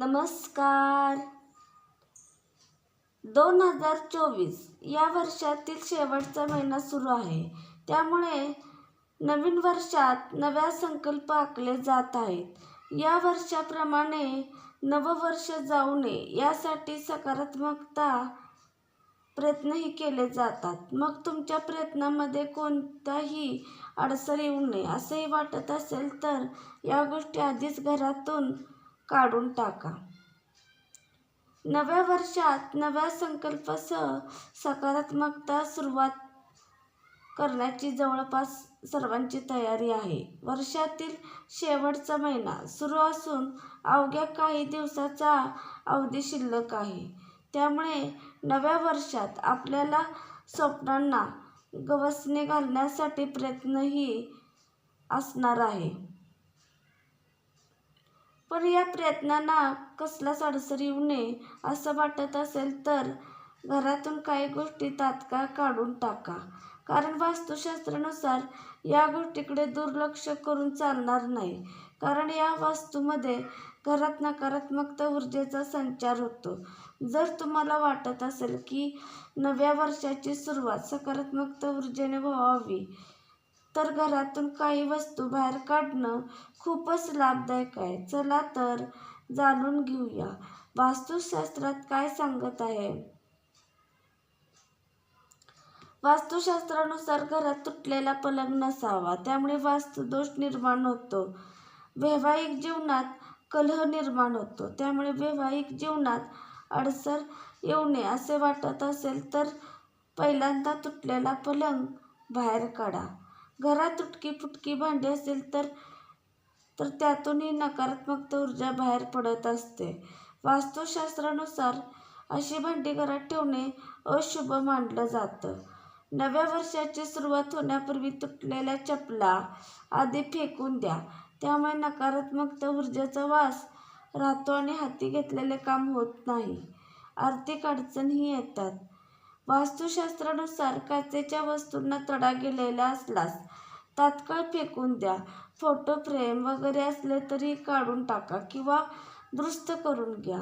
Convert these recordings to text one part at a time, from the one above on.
नमस्कार. दोन हजार चोवीस या वर्षातील शेवटचा महिना सुरू आहे. त्यामुळे नवीन वर्षात नव्या संकल्प आखले जात आहेत. या वर्षाप्रमाणे नववर्ष जाऊ नये यासाठी सकारात्मकता प्रयत्नही केले जातात. मग तुमच्या प्रयत्नामध्ये कोणताही अडसर येऊ नये असंही वाटत असेल तर या गोष्टी आधीच घरातून काढून टाका. नव्या वर्षात नव्या संकल्पासह सकारात्मकता सुरुवात करण्याची जवळपास सर्वांची तयारी आहे. वर्षातील शेवटचा महिना सुरू असून अवघ्या काही दिवसाचा अवधी शिल्लक आहे. त्यामुळे नव्या वर्षात आपल्याला स्वप्नांना गवसणी घालण्यासाठी प्रयत्नही असणार आहे. पण या प्रयत्नांना कसलाच अडसर येऊ नये असं वाटत असेल तर घरातून काही गोष्टी तात्काळ काढून टाका. कारण वास्तुशास्त्रानुसार या गोष्टीकडे दुर्लक्ष करून चालणार नाही. कारण या वास्तूमध्ये घरात नकारात्मकता ऊर्जेचा संचार होतो. जर तुम्हाला वाटत असेल की नव्या वर्षाची सुरुवात सकारात्मकता ऊर्जेने व्हावी तर घरातून काही वस्तू बाहेर काढणं खूपच लाभदायक आहे. चला तर जाणून घेऊया. वास्तुशास्त्रात काय सांगत आहे? वास्तुशास्त्रानुसार घरात तुटलेला पलंग नसावा त्यामुळे वास्तुदोष निर्माण होतो. वैवाहिक जीवनात कलह निर्माण होतो त्यामुळे वैवाहिक जीवनात अडसर येऊ नये असे वाटत असेल तर पहिल्यांदा तुटलेला पलंग बाहेर काढा. घरात तुटकी फुटकी भांडी असेल तर तर त्यातूनही नकारात्मक ऊर्जा बाहेर पडत असते. वास्तुशास्त्रानुसार अशी भांडी घरात ठेवणे अशुभ मानलं जातं. नव्या वर्षाची सुरुवात होण्यापूर्वी तुटलेल्या चपला आधी फेकून द्या. त्यामुळे नकारात्मक ऊर्जेचा वास राहतो आणि हाती घेतलेले काम होत नाही. आर्थिक अडचणही येतात. वास्तुशास्त्रानुसार काचेच्या वस्तूंना तडा गेलेला असल्यास तात्काळ फेकून द्या. फोटो फ्रेम वगैरे असले तरी काढून टाका किंवा दुरुस्त करून घ्या.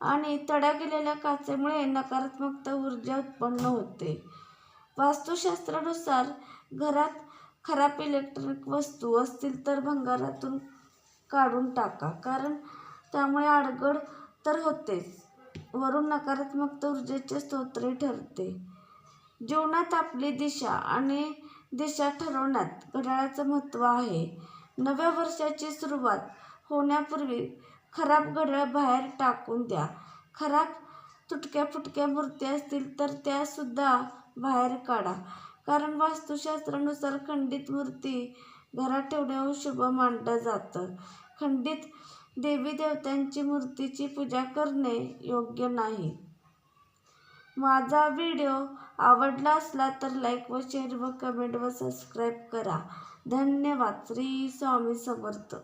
आणि तडा गेलेल्या काचेमुळे नकारात्मकता ऊर्जा उत्पन्न होते. वास्तुशास्त्रानुसार घरात खराब इलेक्ट्रॉनिक वस्तू असतील तर भंगारातून काढून टाका कारण त्यामुळे अडगड तर होतेच. वरून नकारात्मक ऊर्जेचे स्तोत्र ठरते. जीवनात आपली दिशा आणि दिशा ठरवण्यात घड्याळाचं महत्त्व आहे. नव्या वर्षाची सुरुवात होण्यापूर्वी खराब घड्याळ बाहेर टाकून द्या. खराब तुटक्या फुटक्या मूर्ती असतील तर त्यासुद्धा बाहेर काढा. कारण वास्तुशास्त्रानुसार खंडित मूर्ती घरात ठेवण्यावर शुभ मानलं जातं. खंडित देवी देवतांची मूर्तीची पूजा करणे योग्य नाही. माझा व्हिडिओ आवडला असला तर लाईक व शेअर व कमेंट व सबस्क्राईब करा. धन्यवाद. श्री स्वामी समर्थ.